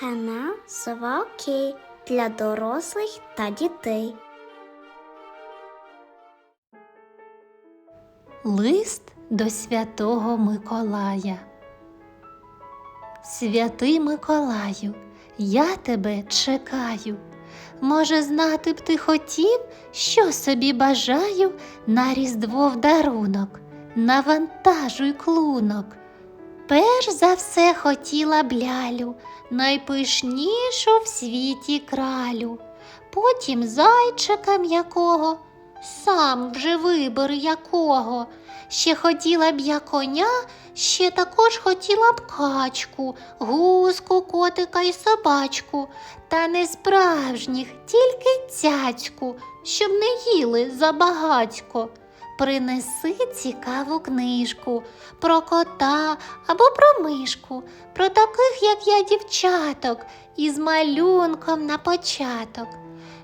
Канал Сова Окей для дорослих та дітей. Лист до святого Миколая. Святий Миколаю, я тебе чекаю. Може, знати б ти хотів, що собі бажаю на Різдво в дарунок, навантажуй клунок. Перш за все хотіла б лялю, найпишнішу в світі кралю, потім зайчика м'якого, сам вже вибери якого. Ще хотіла б я коня, ще також хотіла б качку, гуску, котика і собачку, та не справжніх, тільки цяцьку, щоб не їли забагацько. Принеси цікаву книжку про кота або про мишку, про таких, як я, дівчаток, із малюнком на початок.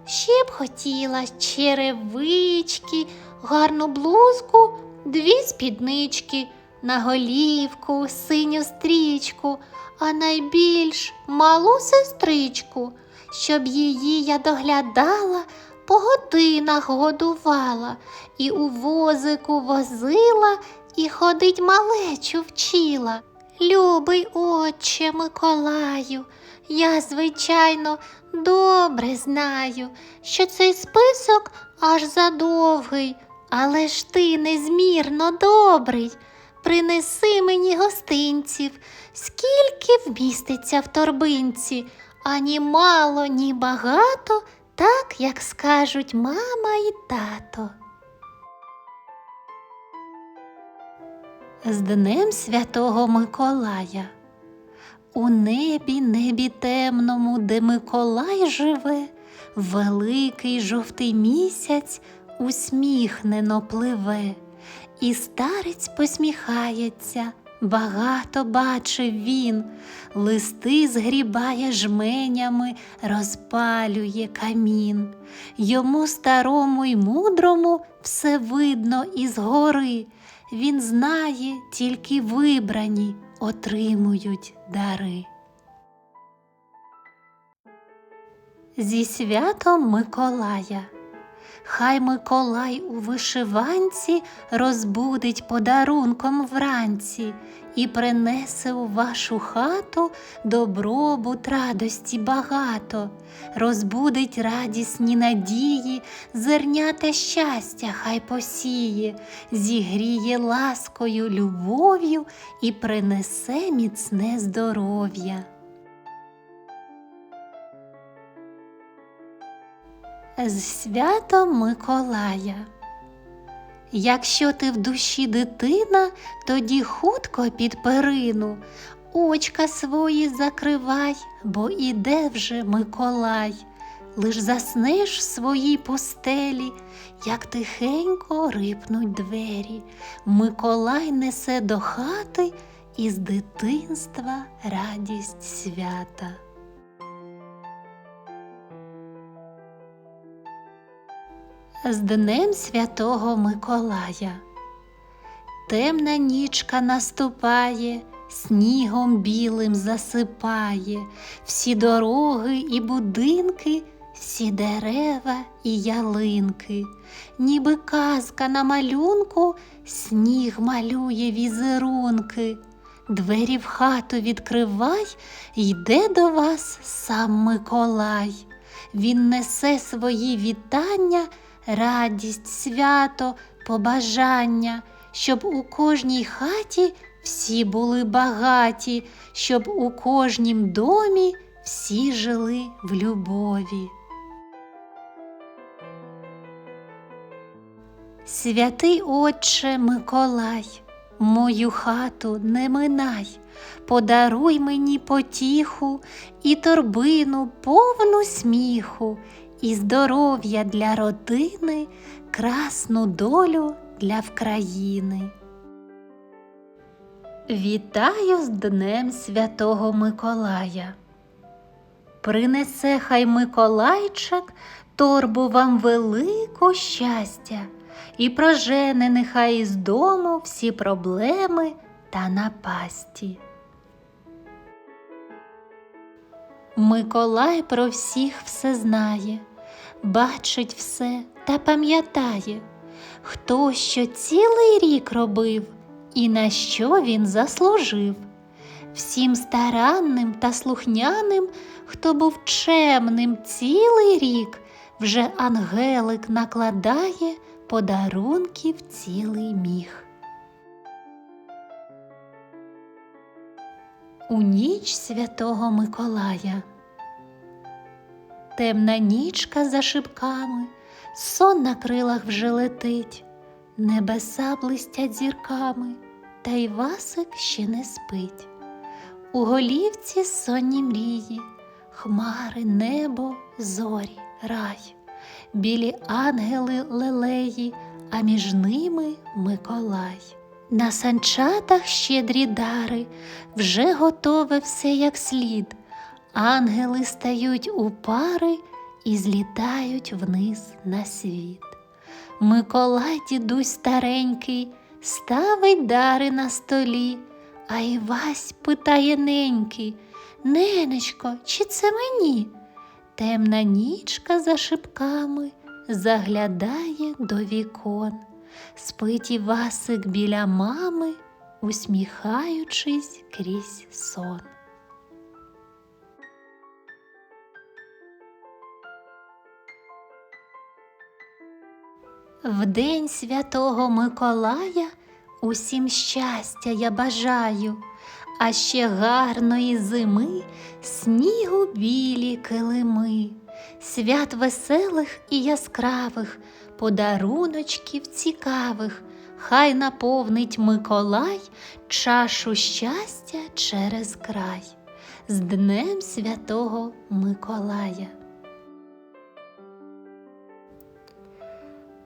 Ще б хотіла черевички, гарну блузку, дві спіднички, на голівку, синю стрічку, а найбільш малу сестричку, щоб її я доглядала, по годинах годувала, і у возику возила, і ходить малечу вчила. Любий отче Миколаю, я, звичайно, добре знаю, що цей список аж задовгий, але ж ти незмірно добрий. Принеси мені гостинців, скільки вміститься в торбинці, ані мало, ні багато, так як скажуть мама і тато. З Днем Святого Миколая. У небі, небі темному, де Миколай живе, великий жовтий місяць усміхнено пливе, і старець посміхається, багато бачив він, листи згрібає жменями, розпалює камін. Йому старому й мудрому все видно із гори. Він знає, тільки вибрані отримують дари. Зі святом Миколая. Хай Миколай у вишиванці розбудить подарунком вранці і принесе у вашу хату добробут радості багато, розбудить радісні надії, зернята щастя хай посіє, зігріє ласкою, любов'ю і принесе міцне здоров'я. З святом Миколая. Якщо ти в душі дитина, тоді хутко під перину, очка свої закривай, бо іде вже Миколай. Лиш заснеш в своїй постелі, як тихенько рипнуть двері. Миколай несе до хати із дитинства радість свята. З Днем Святого Миколая. Темна нічка наступає, снігом білим засипає, всі дороги і будинки, всі дерева і ялинки, ніби казка на малюнку, сніг малює візерунки. Двері в хату відкривай, йде до вас сам Миколай. Він несе свої вітання радість, свято, побажання, щоб у кожній хаті всі були багаті, щоб у кожнім домі всі жили в любові. Святий Отче Миколай, мою хату не минай, подаруй мені потіху і торбину повну сміху, і здоров'я для родини, красну долю для вкраїни. Вітаю з Днем Святого Миколая. Принесе хай Миколайчик торбу вам велику щастя і прожене нехай із дому всі проблеми та напасті. Миколай про всіх все знає, бачить все та пам'ятає, хто що цілий рік робив і на що він заслужив. Всім старанним та слухняним, хто був чемним цілий рік, вже ангелик накладає подарунків цілий міг. У ніч святого Миколая. Темна нічка за шибками, сон на крилах вже летить, небеса блистять зірками, та й Васик ще не спить. У голівці сонні мрії, хмари, небо, зорі, рай, білі ангели лелеї, а між ними Миколай. На санчатах щедрі дари, вже готове все як слід. Ангели стають у пари і злітають вниз на світ. Миколай, дідусь старенький, ставить дари на столі, а Івась питає ненький, Ненечко, чи це мені? Темна нічка за шибками заглядає до вікон. Спить Івасик біля мами, усміхаючись крізь сон. В день святого Миколая усім щастя я бажаю, а ще гарної зими, снігу білі килими, свят веселих і яскравих, подаруночків цікавих, хай наповнить Миколай чашу щастя через край. З Днем Святого Миколая.